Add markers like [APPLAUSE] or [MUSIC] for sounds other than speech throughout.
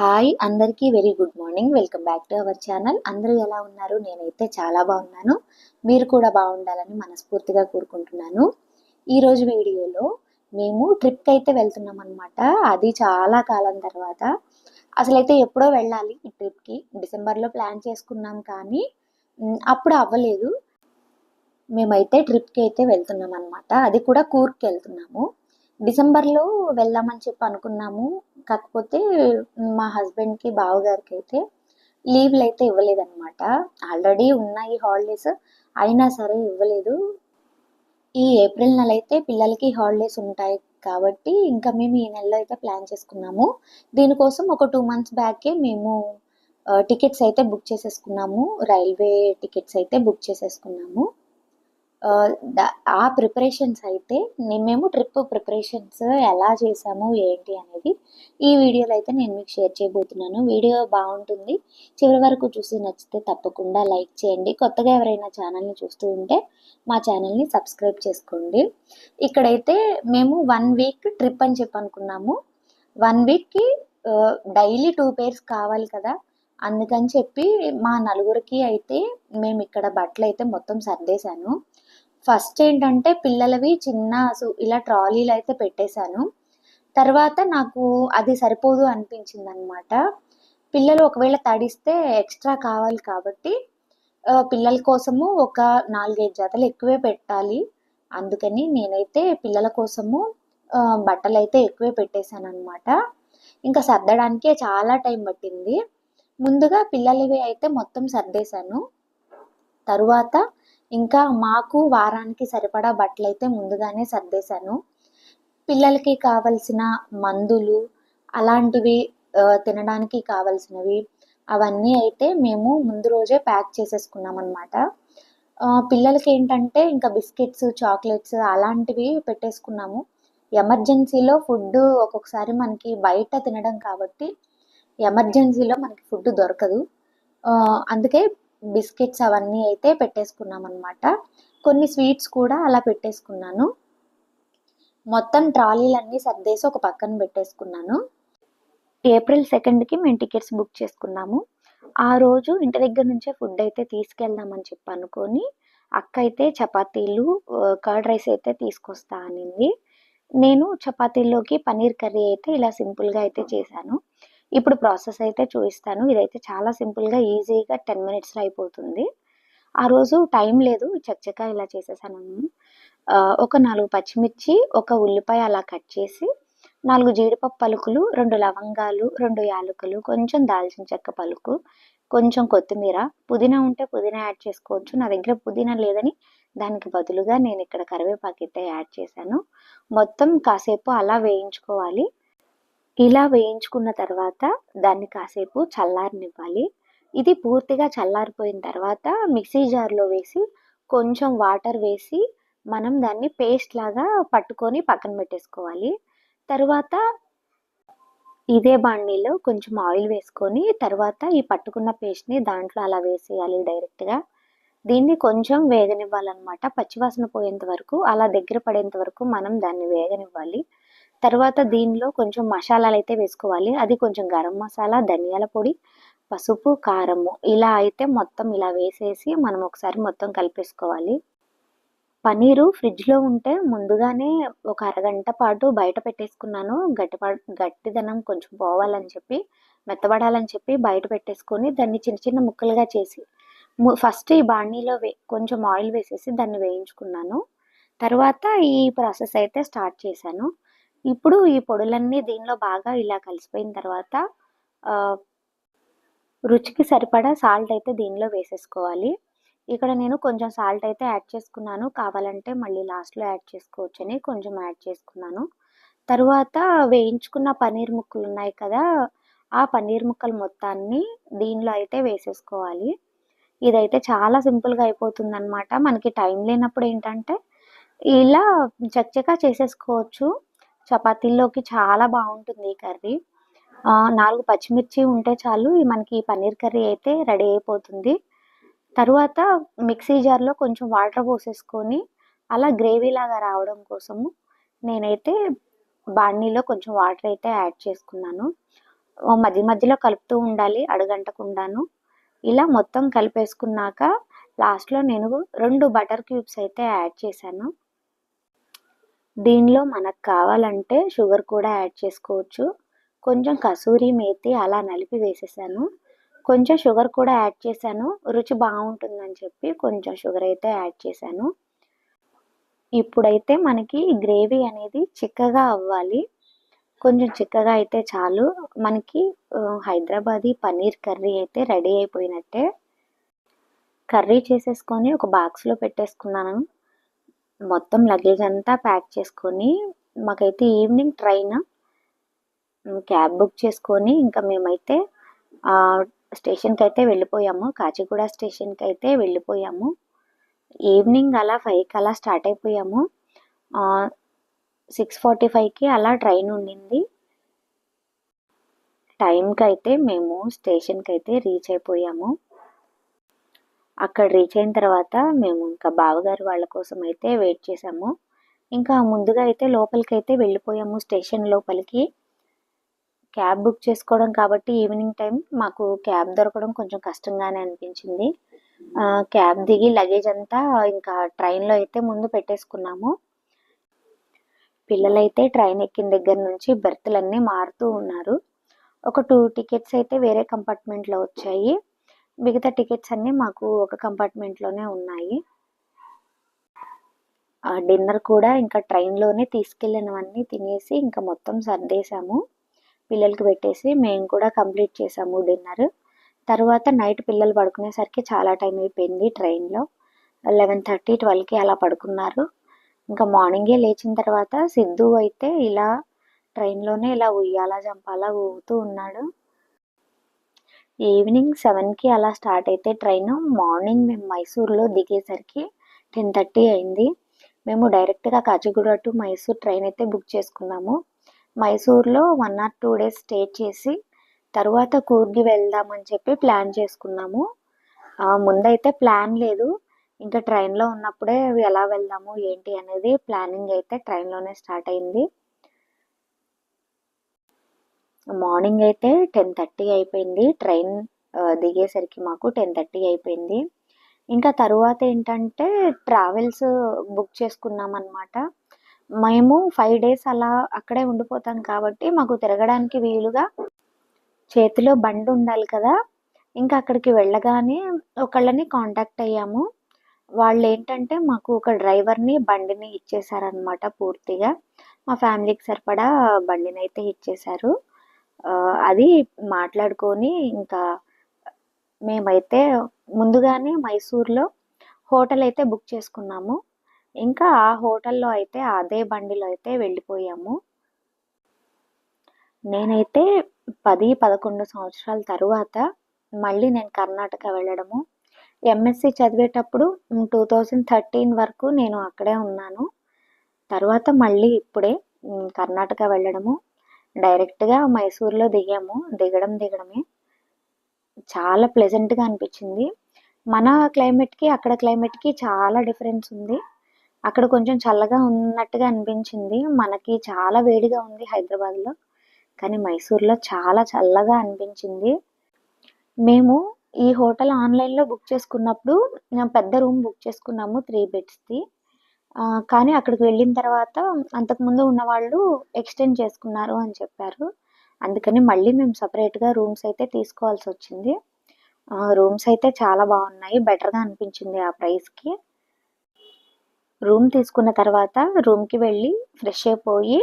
Hi అందరికీ very good morning welcome back to our channel అందరూ ఎలా ఉన్నారు? నేనైతే చాలా బాగున్నాను. మీరు కూడా బాగుండాలని మనస్ఫూర్తిగా కోరుకుంటున్నాను. ఈరోజు వీడియోలో మేము ట్రిప్కి అయితే వెళ్తున్నాం అనమాట అది చాలా కాలం తర్వాత. అసలైతే ఎప్పుడో వెళ్ళాలి ఈ ట్రిప్కి డిసెంబర్లో ప్లాన్ చేసుకున్నాం కానీ అప్పుడు అవ్వలేదు. మేమైతే ట్రిప్కి అయితే వెళ్తున్నాం అనమాట అది కూడా కూర్కి వెళ్తున్నాము. డిసెంబర్లో వెళ్దామని చెప్పి అనుకున్నాము. కాకపోతే మా హస్బెండ్కి బావగారికి అయితే లీవ్లు అయితే ఇవ్వలేదన్నమాట. ఆల్రెడీ ఉన్నాయి హాలిడేస్ అయినా సరే ఇవ్వలేదు. ఈ ఏప్రిల్ నెల అయితే పిల్లలకి హాలిడేస్ ఉంటాయి కాబట్టి ఇంకా మేము ఈ నెలలో అయితే ప్లాన్ చేసుకున్నాము. దీనికోసం ఒక టూ మంత్స్ బ్యాకే మేము టికెట్స్ అయితే బుక్ చేసేసుకున్నాము. రైల్వే టికెట్స్ అయితే బుక్ చేసేసుకున్నాము. ఆ, ప్రిపరేషన్స్ అయితే మేము ట్రిప్ ప్రిపరేషన్స్ ఎలా చేసాము ఏంటి అనేది ఈ వీడియోలో అయితే నేను మీకు షేర్ చేయబోతున్నాను. వీడియో బాగుంటుంది. చివరి వరకు చూసి నచ్చితే తప్పకుండా లైక్ చేయండి. కొత్తగా ఎవరైనా ఛానల్ని చూస్తూ ఉంటే మా ఛానల్ని సబ్స్క్రైబ్ చేసుకోండి. ఇక్కడైతే మేము వన్ వీక్ ట్రిప్ అని చెప్పి అనుకున్నాము వన్ వీక్కి డైలీ టూ పేర్స్ కావాలి కదా. అందుకని చెప్పి మా నలుగురికి అయితే మేము ఇక్కడ బట్టలు అయితే మొత్తం సర్దేశాను. ఫస్ట్ ఏంటంటే పిల్లలవి చిన్న ఇలా ట్రాలీలు అయితే పెట్టేశాను. తర్వాత నాకు అది సరిపోదు అనిపించింది అనమాట పిల్లలు ఒకవేళ తడిస్తే ఎక్స్ట్రా కావాలి కాబట్టి పిల్లల కోసము ఒక నాలుగైదు జతలు ఎక్కువే పెట్టాలి. అందుకని నేనైతే పిల్లల కోసము బట్టలు అయితే ఎక్కువే పెట్టేశాను అనమాట ఇంకా సర్దడానికే చాలా టైం పట్టింది. ముందుగా పిల్లలవి అయితే మొత్తం సర్దేశాను. తరువాత ఇంకా మాకు వారానికి సరిపడా బట్టలు అయితే ముందుగానే సర్దేశాను. పిల్లలకి కావలసిన మందులు అలాంటివి తినడానికి కావలసినవి అవన్నీ అయితే మేము ముందు రోజే ప్యాక్ చేసేసుకున్నాం అనమాట పిల్లలకి ఏంటంటే ఇంకా బిస్కెట్స్ చాక్లెట్స్ అలాంటివి పెట్టేసుకున్నాము. ఎమర్జెన్సీలో ఫుడ్ ఒక్కొక్కసారి మనకి బయట తినడం కాబట్టి ఎమర్జెన్సీలో మనకి ఫుడ్ దొరకదు. అందుకే బిస్కెట్స్ అవన్నీ అయితే పెట్టేసుకున్నాం అనమాట కొన్ని స్వీట్స్ కూడా అలా పెట్టేసుకున్నాను. మొత్తం ట్రాలీలన్నీ సర్దేసి ఒక పక్కన పెట్టేసుకున్నాను. ఏప్రిల్ సెకండ్కి మేము టికెట్స్ బుక్ చేసుకున్నాము. ఆ రోజు ఇంటి దగ్గర నుంచే ఫుడ్ అయితే తీసుకెళ్దామని చెప్పి అనుకొని అక్క అయితే చపాతీలు కర్డ్ రైస్ అయితే తీసుకొస్తా అనింది. నేను చపాతీల్లోకి పన్నీర్ కర్రీ అయితే ఇలా సింపుల్గా అయితే చేశాను. ఇప్పుడు ప్రాసెస్ అయితే చూపిస్తాను. ఇదైతే చాలా సింపుల్గా ఈజీగా టెన్ మినిట్స్లో అయిపోతుంది. ఆ రోజు టైం లేదు. చక్కగా ఇలా చేసేసాను. ఒక నాలుగు పచ్చిమిర్చి ఒక ఉల్లిపాయ అలా కట్ చేసి నాలుగు జీడిపప్పు పలుకులు రెండు లవంగాలు రెండు యాలకులు కొంచెం దాల్చిన చెక్క పలుకు కొంచెం కొత్తిమీర. పుదీనా ఉంటే పుదీనా యాడ్ చేసుకోవచ్చు. నా దగ్గర పుదీనా లేదని దానికి బదులుగా నేను ఇక్కడ కరివేపాకు అయితే యాడ్ చేశాను. మొత్తం కాసేపు అలా వేయించుకోవాలి. ఇలా వేయించుకున్న తర్వాత దాన్ని కాసేపు చల్లారనివ్వాలి. ఇది పూర్తిగా చల్లారిపోయిన తర్వాత మిక్సీ జార్లో వేసి కొంచెం వాటర్ వేసి మనం దాన్ని పేస్ట్ లాగా పట్టుకొని పక్కన పెట్టేసుకోవాలి. తర్వాత ఇదే బాండీలో కొంచెం ఆయిల్ వేసుకొని తర్వాత ఈ పట్టుకున్న పేస్ట్ని దాంట్లో అలా వేసేయాలి డైరెక్ట్గా. దీన్ని కొంచెం వేగనివ్వాలన్నమాట. పచ్చివాసన పోయేంత వరకు అలా దగ్గర పడేంత వరకు మనం దాన్ని వేగనివ్వాలి. తర్వాత దీనిలో కొంచెం మసాలాలు అయితే వేసుకోవాలి. అది కొంచెం గరం మసాలా ధనియాల పొడి పసుపు కారము ఇలా అయితే మొత్తం ఇలా వేసేసి మనం ఒకసారి మొత్తం కలిపేసుకోవాలి. పన్నీరు ఫ్రిడ్జ్లో ఉంటే ముందుగానే ఒక అరగంట పాటు బయట పెట్టేసుకున్నాను. గట్టి గట్టిదనం కొంచెం పోవాలని చెప్పి మెత్తబడాలని చెప్పి బయట పెట్టేసుకొని దాన్ని చిన్న చిన్న ముక్కలుగా చేసి ఫస్ట్ ఈ బాణీలో వే కొంచెం ఆయిల్ వేసేసి దాన్ని వేయించుకున్నాను. తర్వాత ఈ ప్రాసెస్ అయితే స్టార్ట్ చేశాను. ఇప్పుడు ఈ పొడులన్నీ దీనిలో బాగా ఇలా కలిసిపోయిన తర్వాత రుచికి సరిపడా సాల్ట్ అయితే దీనిలో వేసేసుకోవాలి. ఇక్కడ నేను కొంచెం సాల్ట్ అయితే యాడ్ చేసుకున్నాను. కావాలంటే మళ్ళీ లాస్ట్లో యాడ్ చేసుకోవచ్చని కొంచెం యాడ్ చేసుకున్నాను. తరువాత వేయించుకున్న పన్నీర్ ముక్కలు ఉన్నాయి కదా ఆ పన్నీర్ ముక్కలు మొత్తాన్ని దీనిలో అయితే వేసేసుకోవాలి. ఇదైతే చాలా సింపుల్గా అయిపోతుంది అనమాట మనకి టైం లేనప్పుడు ఏంటంటే ఇలా చక్కగా చేసేసుకోవచ్చు. చపాతీల్లోకి చాలా బాగుంటుంది ఈ కర్రీ. నాలుగు పచ్చిమిర్చి ఉంటే చాలు మనకి పన్నీర్ కర్రీ అయితే రెడీ అయిపోతుంది. తరువాత మిక్సీ జార్లో కొంచెం వాటర్ పోసేసుకొని అలా గ్రేవీ లాగా రావడం కోసము నేనైతే బాణీలో కొంచెం వాటర్ అయితే యాడ్ చేసుకున్నాను. మధ్య మధ్యలో కలుపుతూ ఉండాలి అడగంటకుండాను. ఇలా మొత్తం కలిపేసుకున్నాక లాస్ట్లో నేను రెండు బటర్ క్యూబ్స్ అయితే యాడ్ చేశాను. దీనిలో మనకు కావాలంటే షుగర్ కూడా యాడ్ చేసుకోవచ్చు. కొంచెం కసూరి మేతి అలా నలిపి వేసేసాను. కొంచెం షుగర్ కూడా యాడ్ చేశాను. రుచి బాగుంటుందని చెప్పి కొంచెం షుగర్ అయితే యాడ్ చేశాను. ఇప్పుడైతే మనకి గ్రేవీ అనేది చిక్కగా అవ్వాలి. కొంచెం చిక్కగా అయితే చాలు. మనకి హైదరాబాదీ పన్నీర్ కర్రీ అయితే రెడీ అయిపోయినట్టే. కర్రీ చేసేసుకొని ఒక బాక్స్లో పెట్టేసుకున్నాను. మొత్తం లగేజ్ అంతా ప్యాక్ చేసుకొని మాకైతే ఈవినింగ్ ట్రైన్ క్యాబ్ బుక్ చేసుకొని ఇంకా మేమైతే స్టేషన్కి అయితే వెళ్ళిపోయాము. కాచిగూడ స్టేషన్కి అయితే వెళ్ళిపోయాము. ఈవినింగ్ అలా ఫైవ్కి అలా స్టార్ట్ అయిపోయాము. సిక్స్ ఫార్టీ ఫైవ్కి అలా ట్రైన్ ఉండింది. టైంకి అయితే మేము స్టేషన్కి అయితే రీచ్ అయిపోయాము. అక్కడ రీచ్ అయిన తర్వాత మేము ఇంకా బావగారు వాళ్ళ కోసం అయితే వెయిట్ చేసాము ఇంకా ముందుగా అయితే లోపలికి అయితే వెళ్ళిపోయాము స్టేషన్ లోపలికి. క్యాబ్ బుక్ చేసుకోవడం కాబట్టి ఈవినింగ్ టైం మాకు క్యాబ్ దొరకడం కొంచెం కష్టంగానే అనిపించింది. క్యాబ్ దిగి లగేజ్ అంతా ఇంకా ట్రైన్లో అయితే ముందు పెట్టేసుకున్నాము. పిల్లలైతే ట్రైన్ ఎక్కిన దగ్గర నుంచి బెర్తులన్నీ మారుతూ ఉన్నారు. ఒక టూ టికెట్స్ అయితే వేరే కంపార్ట్మెంట్లో వచ్చాయి. మిగతా టికెట్స్ అన్నీ మాకు ఒక కంపార్ట్మెంట్లోనే ఉన్నాయి. డిన్నర్ కూడా ఇంకా ట్రైన్లోనే తీసుకెళ్ళినవన్నీ తినేసి ఇంకా మొత్తం సర్దేశాము. పిల్లలకి పెట్టేసి మేము కూడా కంప్లీట్ చేసాము డిన్నర్ తర్వాత నైట్ పిల్లలు పడుకునేసరికి చాలా టైం అయిపోయింది ట్రైన్లో లెవెన్ థర్టీ ట్వెల్వ్కి అలా పడుకున్నారు. ఇంకా మార్నింగే లేచిన తర్వాత సిద్ధు అయితే ఇలా ట్రైన్లోనే ఇలా ఉయ్యాలా జంపాలా ఊగుతూ ఉన్నాడు. ఈవినింగ్ సెవెన్కి అలా స్టార్ట్ అయితే ట్రైన్. మార్నింగ్ మేము మైసూర్లో దిగేసరికి టెన్ థర్టీ అయింది. మేము డైరెక్ట్గా కాచిగూడ టు మైసూర్ ట్రైన్ అయితే బుక్ చేసుకున్నాము. మైసూర్లో one or two days stay చేసి తర్వాత కూర్గి వెళ్దామని చెప్పి ప్లాన్ చేసుకున్నాము. ముందైతే ప్లాన్ లేదు. ఇంకా ట్రైన్లో ఉన్నప్పుడే ఎలా వెళ్దాము ఏంటి అనేది ప్లానింగ్ అయితే ట్రైన్లోనే స్టార్ట్ అయింది. మార్నింగ్ అయితే టెన్ థర్టీ అయిపోయింది. ట్రైన్ దిగేసరికి మాకు టెన్ థర్టీ అయిపోయింది. ఇంకా తరువాత ఏంటంటే ట్రావెల్స్ బుక్ చేసుకున్నాం అనమాట మేము ఫైవ్ డేస్ అలా అక్కడే ఉండిపోతాం కాబట్టి మాకు తిరగడానికి వీలుగా చేతిలో బండి ఉండాలి కదా. ఇంకా అక్కడికి వెళ్ళగానే ఒకళ్ళని కాంటాక్ట్ అయ్యాము. వాళ్ళు ఏంటంటే మాకు ఒక డ్రైవర్ని బండిని ఇచ్చేసారనమాట పూర్తిగా. మా ఫ్యామిలీకి సరిపడా బండిని అయితే ఇచ్చేశారు. అది మాట్లాడుకొని ఇంకా మేమైతే ముందుగానే మైసూర్లో హోటల్ అయితే బుక్ చేసుకున్నాము. ఇంకా ఆ హోటల్లో అయితే అదే బండిలో అయితే వెళ్ళిపోయాము. నేనైతే పది పదకొండు సంవత్సరాల తరువాత మళ్ళీ నేను కర్ణాటక వెళ్ళడము. ఎంఎస్సి చదివేటప్పుడు టూ థౌజండ్ థర్టీన్ వరకు నేను అక్కడే ఉన్నాను. తర్వాత మళ్ళీ ఇప్పుడే కర్ణాటక వెళ్ళడము. డైరెక్ట్గా మైసూర్లో దిగాము. దిగడం దిగడమే. చాలా ప్లెజెంట్గా అనిపించింది. మన క్లైమేట్కి అక్కడ క్లైమేట్కి చాలా డిఫరెన్స్ ఉంది. అక్కడ కొంచెం చల్లగా ఉన్నట్టుగా అనిపించింది. మనకి చాలా వేడిగా ఉంది హైదరాబాద్లో. కానీ మైసూర్లో చాలా చల్లగా అనిపించింది. మేము ఈ హోటల్ ఆన్లైన్లో బుక్ చేసుకున్నప్పుడు పెద్ద రూమ్ బుక్ చేసుకున్నాము త్రీ బెడ్స్ది. కానీ అక్కడికి వెళ్ళిన తర్వాత అంతకుముందు ఉన్న వాళ్ళు ఎక్స్టెండ్ చేసుకున్నారు అని చెప్పారు. అందుకని మళ్ళీ మేము సపరేట్గా రూమ్స్ అయితే తీసుకోవాల్సి వచ్చింది. రూమ్స్ అయితే చాలా బాగున్నాయి. బెటర్గా అనిపించింది ఆ ప్రైస్కి. రూమ్ తీసుకున్న తర్వాత రూమ్కి వెళ్ళి ఫ్రెష్ అయిపోయి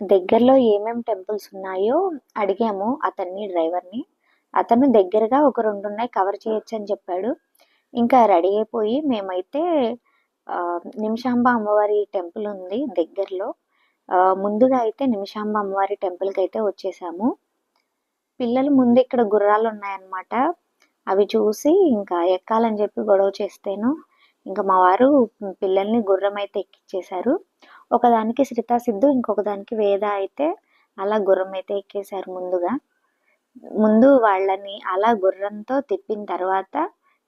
దగ్గరలో ఏమేం టెంపుల్స్ ఉన్నాయో అడిగాము అతన్ని డ్రైవర్ని. అతను దగ్గరగా ఒక రెండు ఉన్నాయి కవర్ చేయొచ్చు అని చెప్పాడు. ఇంకా రెడీ అయిపోయి మేమైతే నిమిషాంబ అమ్మవారి టెంపుల్ ఉంది దగ్గరలో. ముందుగా అయితే నిమిషాంబ అమ్మవారి టెంపుల్కి అయితే వచ్చేసాము. పిల్లలు ముందు ఇక్కడ గుర్రాలు ఉన్నాయన్నమాట. అవి చూసి ఇంకా ఎక్కాలని చెప్పి గొడవ చేస్తేను ఇంకా మా వారు పిల్లల్ని గుర్రం అయితే ఎక్కిచ్చేశారు. ఒకదానికి శ్రితా సిద్ధు ఇంకొక దానికి వేద అయితే అలా గుర్రం అయితే ఎక్కేశారు ముందుగా. ముందు వాళ్ళని అలా గుర్రంతో తిప్పిన తర్వాత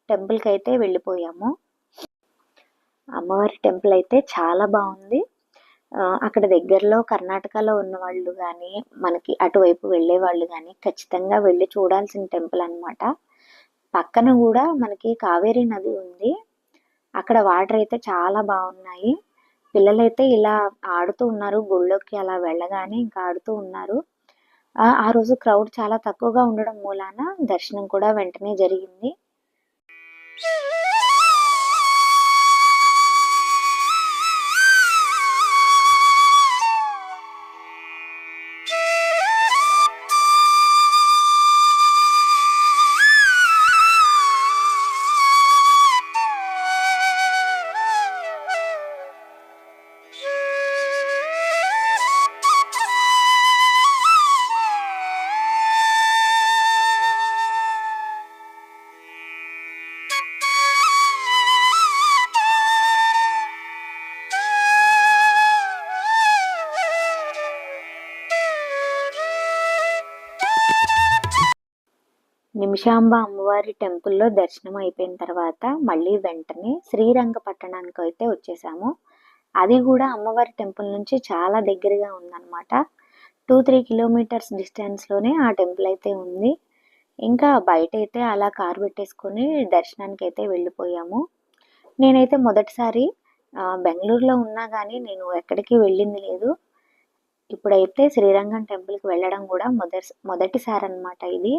టెంపుల్కి అయితే వెళ్ళిపోయాము. అమ్మవారి టెంపుల్ అయితే చాలా బాగుంది. అక్కడ దగ్గరలో కర్ణాటకలో ఉన్న వాళ్ళు కానీ మనకి అటువైపు వెళ్ళే వాళ్ళు కానీ ఖచ్చితంగా వెళ్ళి చూడాల్సిన టెంపుల్ అన్నమాట. పక్కన కూడా మనకి కావేరీ నది ఉంది. అక్కడ వాటర్ అయితే చాలా బాగున్నాయి. పిల్లలైతే ఇలా ఆడుతూ ఉన్నారు. గుళ్ళోకి అలా వెళ్ళగానే ఇంకా ఆడుతూ ఉన్నారు. ఆ ఆ రోజు క్రౌడ్ చాలా తక్కువగా ఉండడం మూలాన దర్శనం కూడా వెంటనే జరిగింది. నిమిషాంబ అమ్మవారి టెంపుల్లో దర్శనం అయిపోయిన తర్వాత మళ్ళీ వెంటనే శ్రీరంగపట్టణానికి అయితే వచ్చేసాము. అది కూడా అమ్మవారి టెంపుల్ నుంచి చాలా దగ్గరగా ఉందన్నమాట. టూ త్రీ కిలోమీటర్స్ డిస్టెన్స్లోనే ఆ టెంపుల్ అయితే ఉంది. ఇంకా బయట అయితే అలా కారు పెట్టేసుకొని దర్శనానికి అయితే వెళ్ళిపోయాము. నేనైతే మొదటిసారి బెంగళూరులో ఉన్నా కానీ నేను ఎక్కడికి వెళ్ళింది లేదు. ఇప్పుడైతే శ్రీరంగం టెంపుల్కి వెళ్ళడం కూడా మొదటి మొదటిసారి అనమాట ఇది.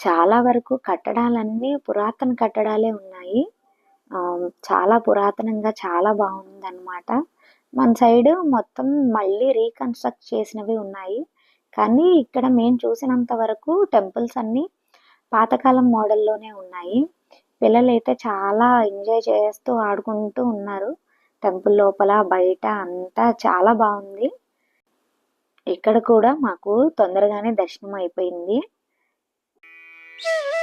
చాలా వరకు కట్టడాలన్నీ పురాతన కట్టడాలే ఉన్నాయి. చాలా పురాతనంగా చాలా బాగుందన్నమాట. మన సైడ్ మొత్తం మళ్ళీ రీకన్స్ట్రక్ట్ చేసినవి ఉన్నాయి. కానీ ఇక్కడ మేము చూసినంత వరకు టెంపుల్స్ అన్నీ పాతకాలం మోడల్లోనే ఉన్నాయి. పిల్లలు అయితే చాలా ఎంజాయ్ చేస్తూ ఆడుకుంటూ ఉన్నారు. టెంపుల్ లోపల బయట అంతా చాలా బాగుంది. ఇక్కడ కూడా మాకు తొందరగానే దర్శనం అయిపోయింది. Yeah. [LAUGHS]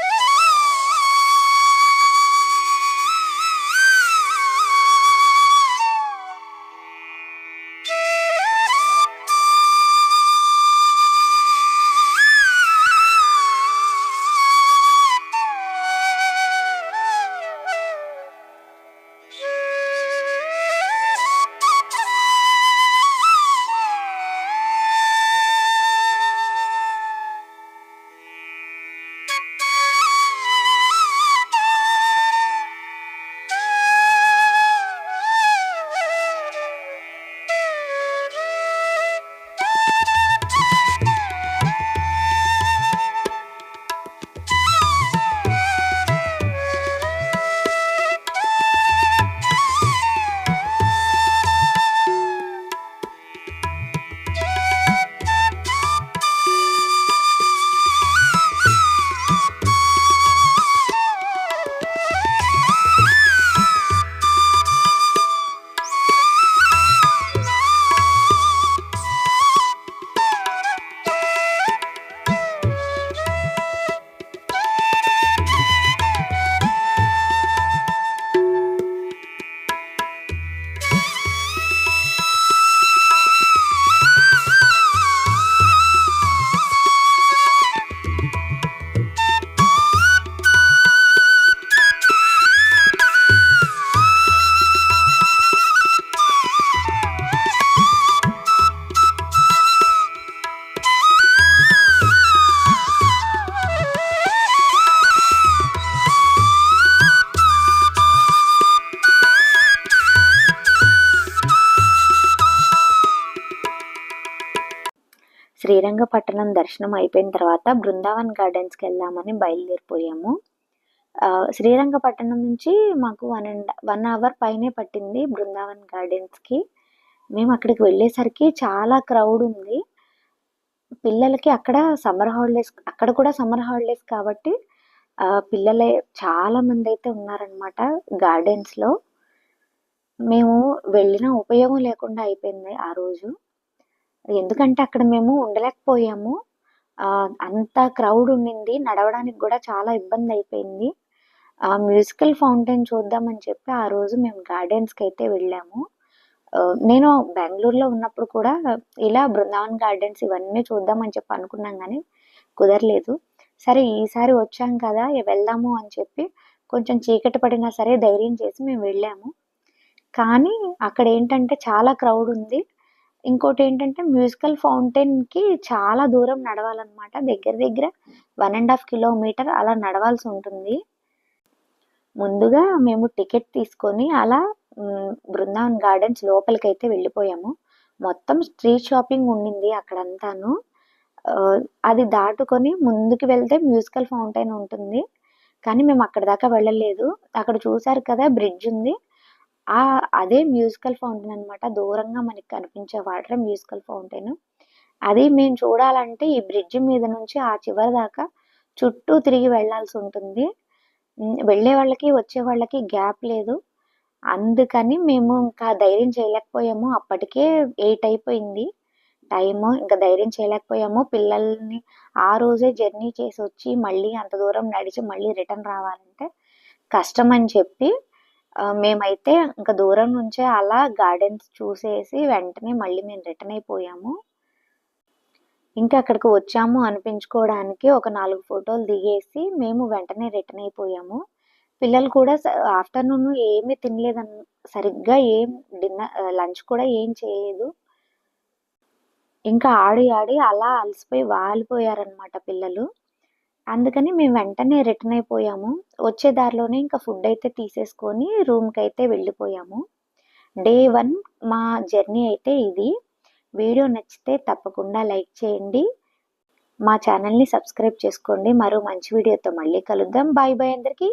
శ్రీరంగపట్టణం దర్శనం అయిపోయిన తర్వాత బృందావన్ గార్డెన్స్కి వెళ్దామని బయలుదేరిపోయాము శ్రీరంగపట్టణం నుంచి మాకు వన్ అండ్ వన్ అవర్ పైనే పట్టింది బృందావన్ గార్డెన్స్కి. మేము అక్కడికి వెళ్ళేసరికి చాలా క్రౌడ్ ఉంది. పిల్లలకి అక్కడ సమ్మర్ హాలిడేస్ అక్కడ కూడా సమ్మర్ హాలిడేస్ కాబట్టి పిల్లలే చాలా మంది అయితే ఉన్నారనమాట గార్డెన్స్లో. మేము వెళ్ళిన ఉపయోగం లేకుండా అయిపోయింది ఆ రోజు. ఎందుకంటే అక్కడ మేము ఉండలేకపోయాము. అంత క్రౌడ్ ఉండింది. నడవడానికి కూడా చాలా ఇబ్బంది అయిపోయింది. మ్యూజికల్ ఫౌంటైన్ చూద్దామని చెప్పి ఆ రోజు మేము గార్డెన్స్కి అయితే వెళ్ళాము. నేను బెంగళూరులో ఉన్నప్పుడు కూడా ఇలా బృందావన్ గార్డెన్స్ ఇవన్నీ చూద్దామని చెప్పి అనుకున్నాం కానీ కుదరలేదు. సరే ఈసారి వచ్చాం కదా వెళ్దాము అని చెప్పి కొంచెం చీకటి పడినా సరే ధైర్యం చేసి మేము వెళ్ళాము. కానీ అక్కడ ఏంటంటే చాలా క్రౌడ్ ఉంది. ఇంకోటి ఏంటంటే మ్యూజికల్ ఫౌంటైన్కి చాలా దూరం నడవాలన్నమాట. దగ్గర దగ్గర వన్ అండ్ హాఫ్ కిలోమీటర్ అలా నడవాల్సి ఉంటుంది. ముందుగా మేము టికెట్ తీసుకొని అలా బృందావన్ గార్డెన్స్ లోపలికి అయితే వెళ్ళిపోయాము. మొత్తం స్ట్రీట్ షాపింగ్ ఉండింది అక్కడంతాను. అది దాటుకొని ముందుకు వెళ్తే మ్యూజికల్ ఫౌంటైన్ ఉంటుంది. కానీ మేము అక్కడ దాకా వెళ్ళలేదు. అక్కడ చూసారు కదా బ్రిడ్జ్ ఉంది. ఆ అదే మ్యూజికల్ ఫౌంటైన్ అనమాట దూరంగా మనకి కనిపించే వాటర్ మ్యూజికల్ ఫౌంటైన్. అది మేము చూడాలంటే ఈ బ్రిడ్జ్ మీద నుంచి ఆ చివరి దాకా చుట్టూ తిరిగి వెళ్ళాల్సి ఉంటుంది. వెళ్ళే వాళ్ళకి వచ్చే వాళ్ళకి గ్యాప్ లేదు. అందుకని మేము ఇంకా ధైర్యం చేయలేకపోయాము. అప్పటికే ఎయిట్ అయిపోయింది. టైము ఇంకా ధైర్యం చేయలేకపోయాము. పిల్లల్ని ఆ రోజే జర్నీ చేసి వచ్చి మళ్ళీ అంత దూరం నడిచి మళ్ళీ రిటర్న్ రావాలంటే కష్టం అని చెప్పి మేమైతే ఇంకా దూరం నుంచే అలా గార్డెన్స్ చూసేసి వెంటనే మళ్ళీ మేము రిటర్న్ అయిపోయాము. ఇంకా అక్కడికి వచ్చాము అనిపించుకోవడానికి ఒక నాలుగు ఫోటోలు దిగేసి మేము వెంటనే రిటర్న్ అయిపోయాము. పిల్లలు కూడా ఆఫ్టర్నూన్ ఏమీ తినలేదన్ సరిగ్గా ఏం డిన్నర్ లంచ్ కూడా ఏం చేయలేదు. ఇంకా ఆడి ఆడి అలా అలసిపోయి వాలిపోయారనమాట పిల్లలు. అందుకని మేము వెంటనే రిటర్న్ అయిపోయాము. వచ్చే దారిలోనే ఇంకా ఫుడ్ అయితే తీసేసుకొని రూమ్కి అయితే వెళ్ళిపోయాము. డే వన్ మా జర్నీ అయితే ఇది. వీడియో నచ్చితే తప్పకుండా లైక్ చేయండి. మా ఛానల్ని సబ్స్క్రైబ్ చేసుకోండి. మరో మంచి వీడియోతో మళ్ళీ కలుద్దాం. బాయ్ బాయ్ అందరికీ.